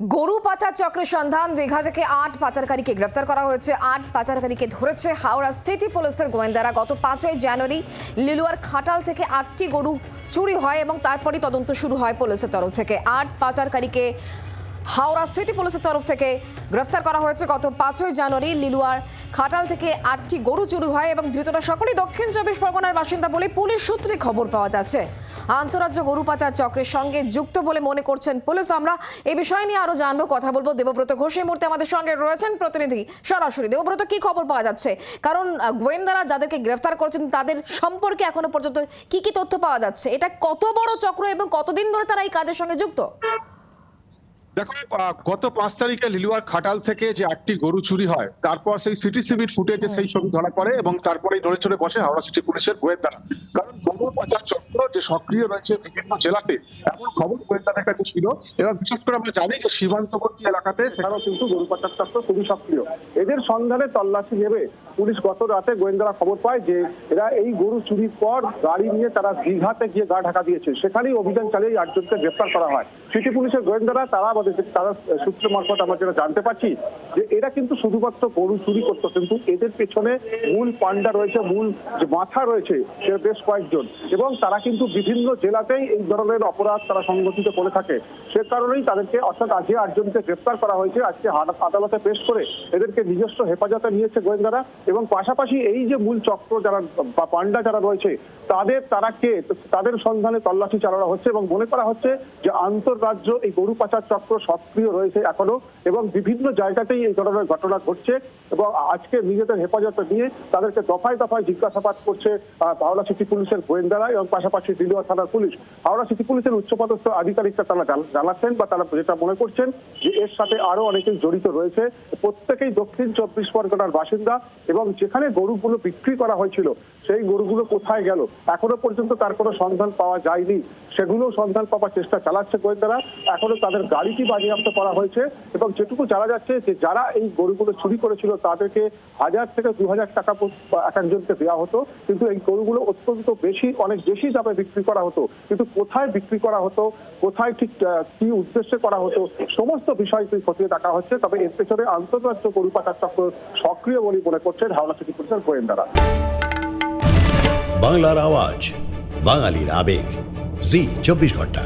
গরু পাচার চক্রের সন্ধান। দীঘা থেকে আট পাচারকারীকে গ্রেফতার করা হয়েছে। আট পাচারকারীকে ধরেছে হাওড়া সিটি পুলিশের গোয়েন্দারা। গত পাঁচই জানুয়ারি লিলুয়ার খাটাল থেকে আটটি গরু চুরি হয় এবং তারপরই তদন্ত শুরু হয় পুলিশের তরফ থেকে। আট পাচারকারীকে হাওড়া সিটি পুলিশের তরফ থেকে গ্রেফতার করা হয়েছে গত পাঁচই জানুয়ারি লিলুয়ার খাটাল থেকে আটটি গরু চুরি হয় এবং ধৃতরা সকলেই দক্ষিণ চব্বিশ পরগনার বাসিন্দা বলে পুলিশ সূত্রে খবর পাওয়া যাচ্ছে। আন্তরাজ্য গরু পাচার চক্রের সঙ্গে যুক্ত বলে মনে করছেন পুলিশ। আমরা এই বিষয় নিয়ে আরও জানব, কথা বলব। দেবব্রত ঘোষ এই মুহূর্তে আমাদের সঙ্গে রয়েছেন প্রতিনিধি সরাসরি। দেবব্রত, কি খবর পাওয়া যাচ্ছে? কারণ গোয়েন্দারা যাদেরকে গ্রেফতার করেছেন তাদের সম্পর্কে এখনও পর্যন্ত কি কি তথ্য পাওয়া যাচ্ছে? এটা কত বড় চক্র এবং কতদিন ধরে তারা এই কাজের সঙ্গে যুক্ত? দেখো গত পাঁচ তারিখে লিলুয়ার খাটাল থেকে যে আটটি গরু চুরি হয় তারপর সেই সিটি সিভির ফুটেজে সেই ছবি ধরা পড়ে এবং তারপরেই ধরে চড়ে বসে হাওড়া সিটি পুলিশের গোয়েন্দারা। কারণ গরু পাচার চক্র যে সক্রিয় রয়েছে বিভিন্ন জেলাতে এমন খবর গোয়েন্দাদের কাছে ছিল। এবং বিশেষ করে আমরা জানি যে সীমান্তবর্তী এলাকাতে সেখানেও কিন্তু গরু পাচার চক্র খুবই সক্রিয়। এদের সন্ধানে তল্লাশি নেবে পুলিশ গত রাতে গোয়েন্দারা খবর পায় যে এরা এই গরু চুরির পর গাড়ি নিয়ে তারা দীঘাতে গিয়ে গা ঢাকা দিয়েছে। সেখানেই অভিযান চালিয়ে আটজনকে গ্রেফতার করা হয়। সিটি পুলিশের গোয়েন্দারা তারা আমাদের তারা সূত্র মারফত আমরা যেটা জানতে পারছি যে এরা কিন্তু শুধুমাত্র গরু চুরি করতো, কিন্তু এদের পেছনে মূল পান্ডা রয়েছে, মূল যে মাথা রয়েছে সে বেশ কয়েকজন। এবং তারা কিন্তু বিভিন্ন জেলাতেই এই ধরনের অপরাধ তারা সংগঠিত করে থাকে। সে কারণেই তাদেরকে অর্থাৎ আজকে আটজনকে গ্রেফতার করা হয়েছে। আজকে আদালতে পেশ করে এদেরকে নিজস্ব হেফাজতে নিয়েছে গোয়েন্দারা। এবং পাশাপাশি এই যে মূল চক্র যারা, বা পান্ডা যারা রয়েছে, তাদের, তারা কে? তাদের সন্ধানে তল্লাশি চালানো হচ্ছে এবং মনে করা হচ্ছে যে আন্তঃরাজ্য এই গরু পাচার চক্র সক্রিয় রয়েছে এখনও এবং বিভিন্ন জায়গাতেই এই ধরনের ঘটনা ঘটছে এবং আজকে নিজেদের হেফাজতে নিয়ে তাদেরকে দফায় দফায় জিজ্ঞাসাবাদ করছে হাওড়া সিটি পুলিশের গোয়েন্দারা এবং পাশাপাশি দিলুয়া থানার পুলিশ। হাওড়া সিটি পুলিশের উচ্চপদস্থ আধিকারিকরা তারা জান- জানাচ্ছেন বা তারা যেটা মনে করছেন যে এর সাথে আরও অনেকেই জড়িত রয়েছে। প্রত্যেকেই দক্ষিণ চব্বিশ পরগনার বাসিন্দা এবং যেখানে গরুগুলো বিক্রি করা হয়েছিল, সেই গরুগুলো কোথায় গেল? এখনও পর্যন্ত তার কোনো সন্ধান পাওয়া যায়নি। সেগুলো সন্ধান পাওয়ার চেষ্টা চালাচ্ছে গোয়েন্দারা। এখনও তাদের গাড়িটি বাজেয়াপ্ত করা হয়েছে এবং যেটুকু জানা যাচ্ছে যে যারা এই গরুগুলো চুরি করেছিল, তাদেরকে হাজার থেকে দু হাজার টাকা এক একজনকে দেওয়া হতো। কিন্তু এই গরুগুলো অত্যন্ত বেশি, অনেক বেশি দামে বিক্রি করা হতো। কিন্তু কোথায় বিক্রি করা হতো, কোথায় ঠিক কি উদ্দেশ্যে করা হতো, সমস্ত বিষয়টি খতিয়ে দেখা হচ্ছে। তবে এর পেছনে আন্তর্জাতিক গরু পাচার চক্র সক্রিয় বলে মনে করছেন হাওড়া সিটি পুলিশের গোয়েন্দারা। বাংলার আওয়াজ, বাঙালির আবেগ। জি, চব্বিশ ঘণ্টা।